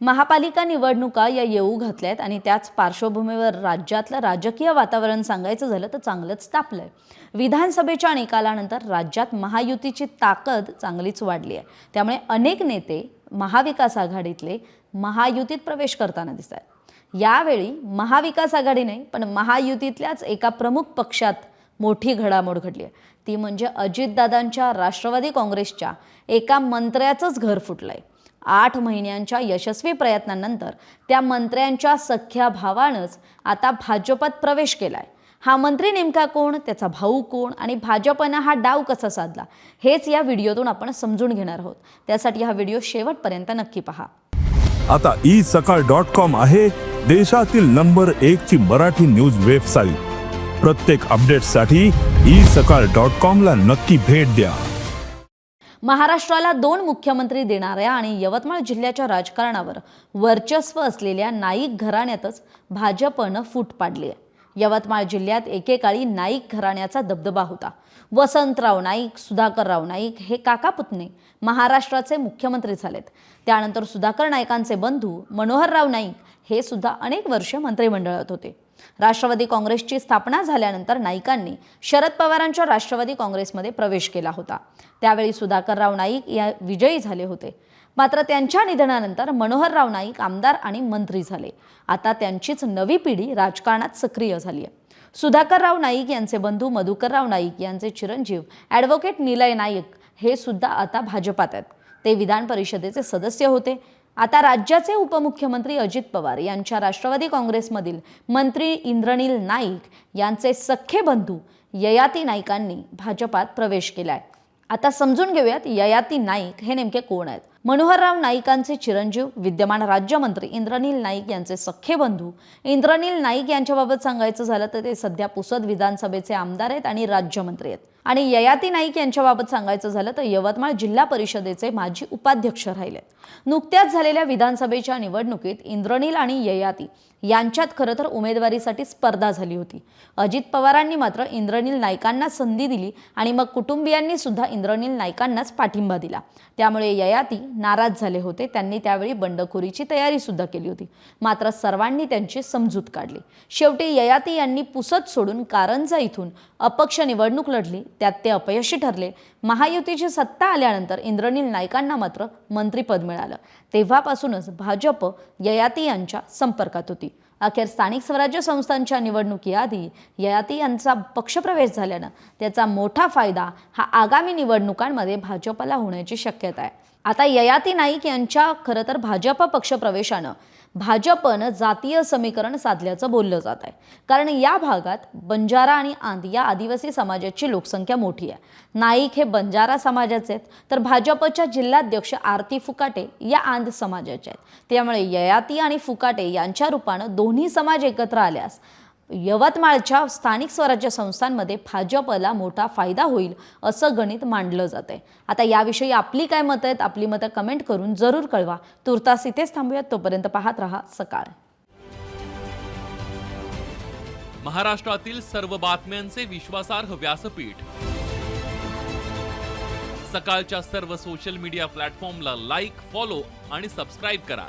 महापालिका निवडणुका या येऊ घातल्या आहेत आणि त्याच पार्श्वभूमीवर राज्यातलं राजकीय वातावरण सांगायचं झालं तर चांगलंच तापलं आहे विधानसभेच्या निकालानंतर राज्यात महायुतीची ताकद चांगलीच वाढली आहे. त्यामुळे अनेक नेते महाविकास आघाडीतले महायुतीत प्रवेश करताना दिसत आहेत. यावेळी महाविकास आघाडी नाही पण महायुतीतल्याच एका प्रमुख पक्षात मोठी घडामोड घडली आहे. ती म्हणजे अजितदादांच्या राष्ट्रवादी काँग्रेसच्या एका मंत्र्याचंच घर फुटलंय. आठ महिन्यांच्या यशस्वी प्रयत्नानंतर त्या मंत्र्यांच्या सख्या भावानंच आता भाजपात प्रवेश केलाय. हा मंत्री नेमका कोण? त्याचा भाऊ कोण? आणि भाजपनं हा डाव कसा साधला? हेच या व्हिडिओतून आपण समजून घेणार आहोत. त्यासाठी हा व्हिडिओ शेवटपर्यंत नक्की पहा. आता ई सकाळ डॉट कॉम आहे देशातील नंबर एक ची मराठी न्यूज वेबसाईट. प्रत्येक अपडेटसाठी ई सकाळ डॉट कॉम ला नक्की भेट द्या. महाराष्ट्राला दोन मुख्यमंत्री देणाऱ्या आणि यवतमाळ जिल्ह्याच्या राजकारणावर वर्चस्व असलेल्या नाईक घराण्यातच भाजपनं फूट पाडली आहे. यवतमाळ जिल्ह्यात एकेकाळी नाईक घराण्याचा दबदबा होता. वसंतराव नाईक सुधाकरराव नाईक हे काका पुतणे महाराष्ट्राचे मुख्यमंत्री झालेत. त्यानंतर सुधाकर नाईकांचे बंधू मनोहरराव नाईक हे सुद्धा अनेक वर्ष मंत्रिमंडळात होते. राष्ट्रवादी काँग्रेसची स्थापना झाल्यानंतर नाईकांनी शरद पवारांच्या राष्ट्रवादी काँग्रेसमध्ये प्रवेश केला होता. त्यावेळी सुधाकरराव नाईक या विजयी झाले होते. मात्र त्यांच्या निधनानंतर मनोहरराव नाईक आमदार आणि मंत्री झाले. आता त्यांचीच नवी पिढी राजकारणात सक्रिय झाली आहे. सुधाकरराव नाईक यांचे बंधू मधुकरराव नाईक यांचे चिरंजीव ॲडव्होकेट निलय नाईक हे सुद्धा आता भाजपात आहेत. ते विधान परिषदेचे सदस्य होते. आता राज्याचे उपमुख्यमंत्री अजित पवार यांच्या राष्ट्रवादी काँग्रेसमधील मंत्री इंद्रनील नाईक यांचे सख्खे बंधू ययाती नाईकांनी भाजपात प्रवेश केला आहे आता समजून घेऊयात ययाती नाईक हे नेमके कोण आहेत? मनोहरराव नाईकांचे चिरंजीव विद्यमान राज्यमंत्री इंद्रनील नाईक यांचे सख्खे बंधू. इंद्रनील नाईक यांच्याबाबत सांगायचं झालं तर ते सध्या पुसद विधानसभेचे आमदार आहेत आणि राज्यमंत्री आहेत. आणि ययाती नाईक यांच्याबाबत सांगायचं झालं तर यवतमाळ जिल्हा परिषदेचे माजी उपाध्यक्ष राहिलेत नुकत्याच झालेल्या विधानसभेच्या निवडणुकीत इंद्रनील आणि ययाती यांच्यात खरं तर उमेदवारीसाठी स्पर्धा झाली होती. अजित पवारांनी मात्र इंद्रनील नाईकांना संधी दिली आणि मग कुटुंबियांनी सुद्धा इंद्रनील नाईकांनाच पाठिंबा दिला. त्यामुळे ययाती नाराज झाले होते. त्यांनी त्यावेळी बंडखोरीची तयारीसुद्धा केली होती. मात्र सर्वांनी त्यांची समजूत काढली. शेवटी ययाती यांनी पुसत सोडून कारंजा इथून अपक्ष निवडणूक लढली. त्यात ते अपयशी ठरले. महायुतीची सत्ता आल्यानंतर इंद्रनील नाईकांना मात्र मंत्रिपद मिळालं. तेव्हापासूनच भाजप ययाती यांच्या संपर्कात होती. अखेर स्थानिक स्वराज्य संस्थांच्या निवडणुकीआधी ययाती यांचा पक्षप्रवेश झाल्यानं त्याचा मोठा फायदा हा आगामी निवडणुकांमध्ये भाजपला होण्याची शक्यता आहे. आता ययाती नाईक यांच्या खरं तर भाजप पक्षप्रवेशानं भाजपनं जातीय समीकरण साधल्याचं बोललं जात आहे. कारण या भागात बंजारा आणि आंध या आदिवासी समाजाची लोकसंख्या मोठी आहे. नाईक हे बंजारा समाजाचे आहेत. तर भाजपच्या जिल्हाध्यक्ष आरती फुकाटे या आंद समाजाचे आहेत. त्यामुळे ययाती आणि फुकाटे यांच्या रूपानं दोन्ही समाज एकत्र आल्यास यवतमाळच्या स्थानिक स्वराज्य संस्थांमध्ये भाजपला मोठा फायदा होईल असं गणित मांडलं जात आता याविषयी आपली काय मतं आहेत आपली मतं कमेंट करून जरूर कळवा. तुर्तास इथेच थांबूयात तोपर्यंत पाहत रहा सकाळ. महाराष्ट्रातील सर्व बातम्यांचे विश्वासार्ह व्यासपीठ. सकाळच्या सर्व सोशल मीडिया प्लॅटफॉर्मला लाईक फॉलो आणि सबस्क्राईब करा.